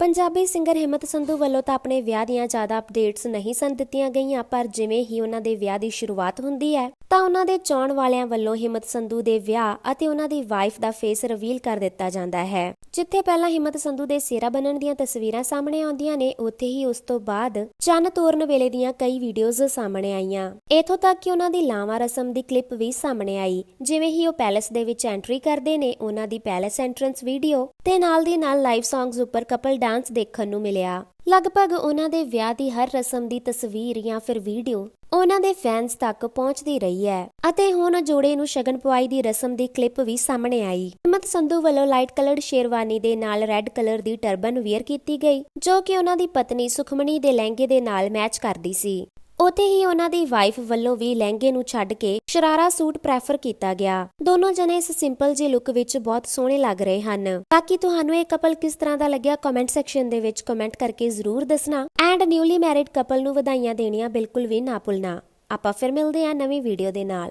Punjabi singer ਹਿੰਮਤ ਸੰਧੂ ਵੱਲੋਂ ਤਾਂ ਆਪਣੇ ਵਿਆਹ ਦੀਆਂ ਜ਼ਿਆਦਾ ਅਪਡੇਟਸ ਨਹੀਂ ਸਨ ਦਿੱਤੀਆਂ ਗਈਆਂ, ਪਰ ਜਿਵੇਂ ਹੀ ਉਹਨਾਂ ਦੇ ਵਿਆਹ ਦੀ ਸ਼ੁਰੂਆਤ ਹੁੰਦੀ ਹੈ ਤਾਂ ਉਹਨਾਂ ਦੇ ਚਾਹਣ ਵਾਲਿਆਂ ਵੱਲੋਂ ਹਿੰਮਤ ਸੰਧੂ ਦੇ ਵਿਆਹ ਅਤੇ ਉਹਨਾਂ ਦੀ ਵਾਈਫ ਦਾ ਫੇਸ ਰਿਵੀਲ ਕਰ ਦਿੱਤਾ ਜਾਂਦਾ ਹੈ। ਜਿੱਥੇ ਪਹਿਲਾਂ ਹਿੰਮਤ ਸੰਧੂ ਦੇ ਸਿਹਰਾ ਬਣਨ ਦੀਆਂ ਤਸਵੀਰਾਂ ਸਾਹਮਣੇ ਆਉਂਦੀਆਂ ਨੇ, ਉੱਥੇ ਹੀ ਉਸ ਤੋਂ ਬਾਅਦ ਚੰਨ ਤੋਰਨ ਵੇਲੇ ਦੀਆਂ ਕਈ ਵੀਡੀਓਜ਼ ਸਾਹਮਣੇ ਆਈਆਂ। ਇਥੋਂ ਤੱਕ ਕਿ ਉਹਨਾਂ ਦੀ ਲਾਵਾਂ ਰਸਮ ਦੀ ਕਲਿੱਪ ਵੀ ਸਾਹਮਣੇ ਆਈ। ਜਿਵੇਂ ਹੀ ਉਹ ਪੈਲੇਸ ਦੇ ਵਿੱਚ ਐਂਟਰੀ ਕਰਦੇ ਨੇ, ਉਹਨਾਂ ਦੀ ਪੈਲੇਸ ਐਂਟਰੈਂਸ ਵੀਡੀਓ ਤੇ ਨਾਲ ਦੀ ਨਾਲ ਲਾਈਵ ਸੌਂਗਸ ਉੱਪਰ ਕਪਲ ਡਾਂਸ ਦੇਖਣ ਨੂੰ ਮਿਲਿਆ। ਲਗਭਗ ਉਹਨਾਂ ਦੇ ਵਿਆਹ ਦੀ ਹਰ ਰਸਮ ਦੀ ਤਸਵੀਰ ਜਾਂ ਫਿਰ ਵੀਡੀਓ ਉਹਨਾਂ ਦੇ ਫੈਨਸ ਤੱਕ ਪਹੁੰਚਦੀ ਰਹੀ ਹੈ ਅਤੇ ਹੁਣ ਜੋੜੇ ਨੂੰ ਸ਼ਗਨ ਪਵਾਈ ਦੀ ਰਸਮ ਦੀ ਕਲਿੱਪ ਵੀ ਸਾਹਮਣੇ ਆਈ। ਹਿੰਮਤ ਸੰਧੂ ਵੱਲੋਂ ਲਾਈਟ ਕਲਰਡ ਸ਼ੇਰਵਾਨੀ ਦੇ ਨਾਲ ਰੈੱਡ ਕਲਰ ਦੀ ਟਰਬਨ ਵੇਅਰ ਕੀਤੀ ਗਈ, ਜੋ ਕਿ ਉਹਨਾਂ ਦੀ ਪਤਨੀ ਸੁਖਮਣੀ ਦੇ ਲਹਿੰਗੇ ਦੇ ਨਾਲ ਮੈਚ ਕਰਦੀ ਸੀ। ਉਥੇ ਹੀ ਉਹਨਾਂ ਦੀ ਵਾਈਫ ਵੱਲੋਂ ਵੀ ਲਹਿੰਗੇ ਨੂੰ ਛੱਡ ਕੇ ਸ਼ਰਾਰਾ ਸੂਟ ਪ੍ਰੈਫਰ ਕੀਤਾ ਗਿਆ। ਦੋਨੋਂ ਜਣੇ ਇਸ ਸਿੰਪਲ ਜਿਹੇ ਲੁੱਕ ਵਿੱਚ ਬਹੁਤ ਸੋਹਣੇ ਲੱਗ ਰਹੇ ਹਨ। ਬਾਕੀ ਤੁਹਾਨੂੰ ਇਹ ਕਪਲ ਕਿਸ ਤਰ੍ਹਾਂ ਦਾ ਲੱਗਿਆ ਕਮੈਂਟ ਸੈਕਸ਼ਨ ਦੇ ਵਿੱਚ ਕਮੈਂਟ ਕਰਕੇ ਜ਼ਰੂਰ ਦੱਸਣਾ। ਐਂਡ ਨਿਊਲੀ ਮੈਰਿਡ ਕਪਲ ਨੂੰ ਵਧਾਈਆਂ ਦੇਣੀਆਂ ਬਿਲਕੁਲ ਵੀ ਨਾ ਭੁੱਲਣਾ। ਆਪਾਂ ਫਿਰ ਮਿਲਦੇ ਹਾਂ ਨਵੀਂ ਵੀਡੀਓ ਦੇ ਨਾਲ।